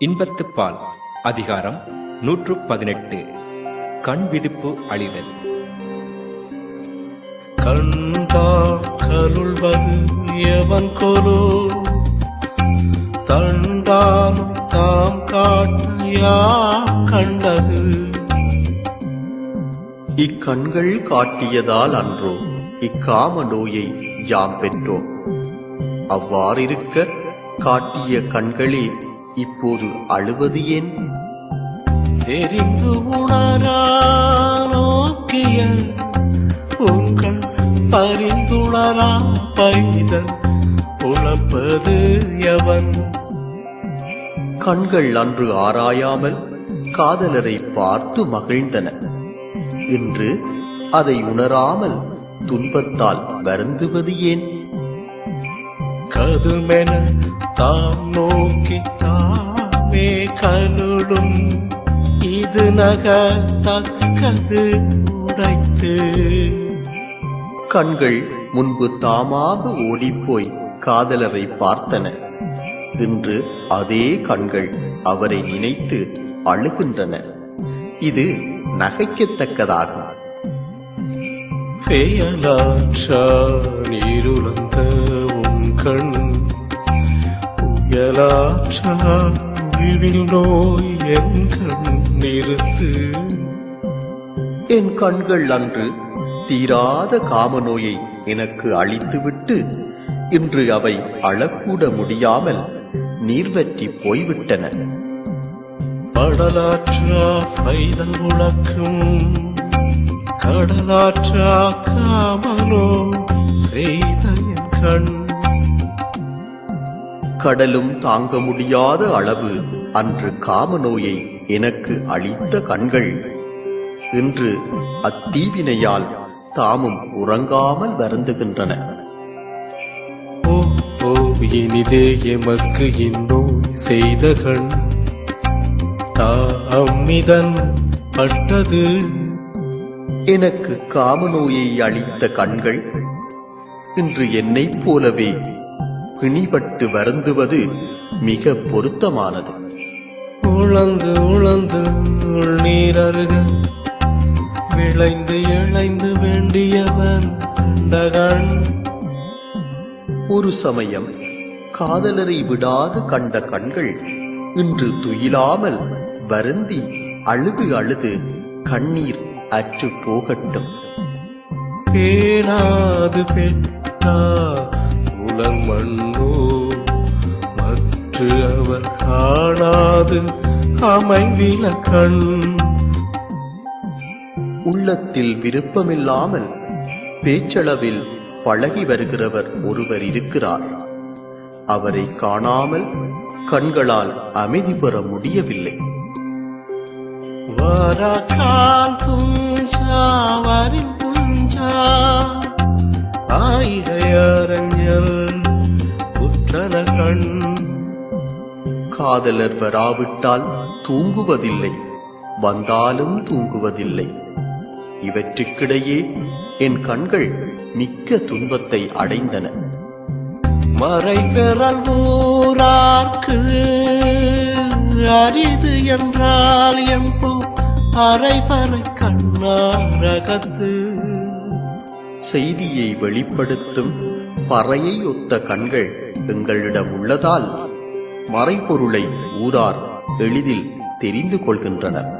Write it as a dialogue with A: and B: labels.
A: இன்பத்துப்பால் அதிகாரம் நூற்று பதினெட்டு. கண் விதிப்பு அழிதல்.
B: கண்டார் கருள்வது எவன் கொலோ? தண்டாலும் தாம் காட்டு யாம் கண்டது?
C: இக்கண்கள் காட்டியதால் அன்றோ இக்காம நோயை யாம் பெற்றோம். அவ்வாறிருக்க காட்டிய கண்களே இப்போது அழுவது ஏன்?
B: தெரிந்து உணரா நோக்கிய உங்கள் பரிந்துணரா பைதல் உழப்பது எவன்?
C: கண்கள் அன்று ஆராயாமல் காதலரை பார்த்து மகிழ்ந்தன. இன்று அதை உணராமல் துன்பத்தால் வருந்துவது ஏன்?
B: கதுமென தாம் நோக்கி தாமே கருளும். இது நகத்தக்கது உடைத்து.
C: கண்கள் முன்பு தாமாக ஓடிப்போய் காதலரை பார்த்தன. இன்று அதே கண்கள் அவரை நினைத்து அழுகின்றன. இது நகைக்கத்தக்கதாகும்.
B: பெயலாற்றா நீருலந்த உன் கண். புயலாற்றா விழில் நோய் என் கண் நிறுத்து.
C: என் கண்கள் அன்று தீராத காமநோயை எனக்கு அளித்துவிட்டு இன்று அவை அழக்கூட முடியாமல் நீர்வற்றி போய்விட்டன.
B: கடலாற்றா பைதல் உழக்கும் கடலாற்றா காமனோ செய்த என் கண்.
C: கடலும் தாங்க முடியாத அளவு அன்று காமநோயை எனக்கு அளித்த கண்கள். இன்று அத்தீவினையால் தாமும் உறங்காமல் வருந்துகின்றன.
B: ஓ ஓ இனிதே எமக்கு இந்நோய் செய்த கண். தாமிதன் பட்டது.
C: எனக்கு காமநோயை அளித்த கண்கள். இன்று என்னைப் போலவே பிணிபட்டு வருந்துவது மிக பொருத்தமானது.
B: உழந்து உழந்து நீரருக விளைந்து இழைந்து வேண்டியவன் கண்டகண்
C: ஒரு சமயம் காதலரை விடாது கண்ட கண்கள் இன்று துயிலாமல் வருந்தி அழுது அழுது கண்ணீர் அற்று போகட்டும்.
B: பேணாது பெற்றா உலர் மண்ணோ மற்ற அவர் காணாது அமைவில கண்.
C: உள்ளத்தில் விருப்பமில்லாமல் பேச்சளவில் பழகி வருகிறவர் ஒருவர் இருக்கிறார். அவரை காணாமல் கண்களால் அமைதி பெற முடியவில்லை.
B: வரகால் துஞ்சா வரின்
C: காதலர் வராவிட்டால் தூங்குவதில்லை. வந்தாலும் தூங்குவதில்லை. இவற்றுக்கிடையே என் கண்கள் மிக்க துன்பத்தை அடைந்தன.
B: மறை பெறல் ஊரார்க்கு அரிது என்றால் எம்போ அரைபறை கண்ணாரகத்து.
C: செய்தியை வெளிப்படுத்தும் பறையை ஒத்த கண்கள் எங்களிடம் உள்ளதால் மறைப்பொருளை ஊரார் எளிதில் தெரிந்து கொள்கின்றனர்.